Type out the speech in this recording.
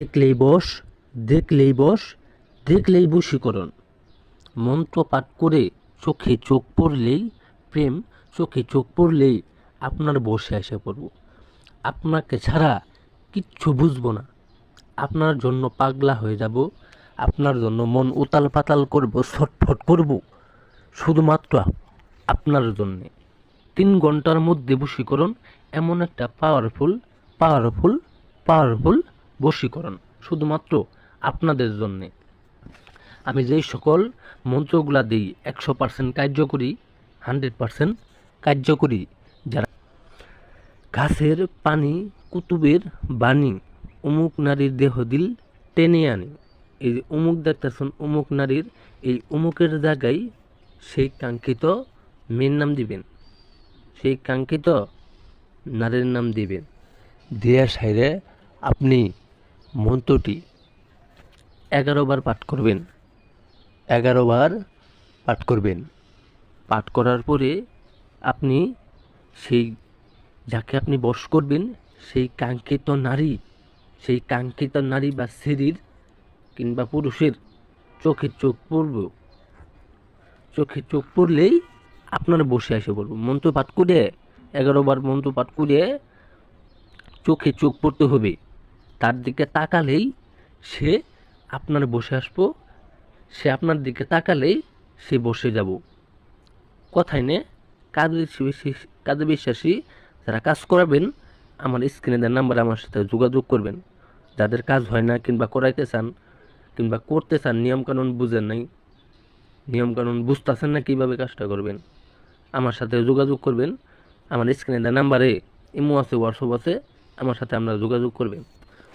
দেখলেই বস দেখলেই বস, দেখলেই বশীকরণ। মন্ত্র পাঠ করে চোখে চোখ পড়লেই, প্রেম চোখে চোখ পড়লেই আপনার বসে এসে পড়ব। আপনাকে ছাড়া কিচ্ছু বুঝব না। আপনার জন্য পাগলা হয়ে যাব, আপনার জন্য মন উতাল পাতাল করব, ছটফট করব, শুধুমাত্র আপনার জন্যে। তিন ঘণ্টার মধ্যে বশীকরণ এমন একটা পাওয়ারফুল পাওয়ারফুল পাওয়ারফুল বশীকরণ, শুধুমাত্র আপনাদের জন্যে। আমি যেই সকল মন্ত্রগুলা দিই, একশো পার্সেন্ট কার্যকরী, হান্ড্রেড পার্সেন্ট কার্যকরী যারা ঘাসের পানি কুতুবের বাণী অমুক নারীর দেহ দিল টেনে আনি। এই যে অমুক দেখতেছেন, অমুক নারীর এই অমুকের জায়গায় সেই কাঙ্ক্ষিত মেয়ের নাম দিবেন। সেই কাঙ্ক্ষিত নারীর নাম দিবেন। দেয়া সাইরে আপনি মন্ত্রটি এগারো বার পাঠ করবেন। এগারো বার পাঠ করবেন। পাঠ করার পরে আপনি সেই যাকে আপনি বস করবেন, সেই কাঙ্ক্ষিত নারী, সেই কাঙ্ক্ষিত নারী বা স্ত্রীর কিংবা পুরুষের চোখে চোখ পড়ব। চোখে চোখ পড়লেই আপনার বসে এসে বলব মন্ত্র পাঠ করে, এগারো বার মন্ত্র পাঠ করে চোখে চোখ পড়তে হবে। তার দিকে তাকালেই সে আপনার বসে আসব, সে আপনার দিকে তাকালেই সে বসে যাব। কথায় নে, কাজে কাজে বিশ্বাসী যারা কাজ করাবেন, আমার স্ক্রিনে দেওয়ার নাম্বারে আমার সাথে যোগাযোগ করবেন। যাদের কাজ হয় না কিংবা করাইতে চান, কিংবা করতে চান, নিয়মকানুন বুঝেন নাই, নিয়মকানুন বুঝতেছেন না কীভাবে কাজটা করবেন, আমার সাথে যোগাযোগ করবেন। আমার স্ক্রিনে দেওয়া নাম্বারে ইমো আছে, হোয়াটসঅ্যাপ আছে, আমার সাথে আপনারা যোগাযোগ করবেন।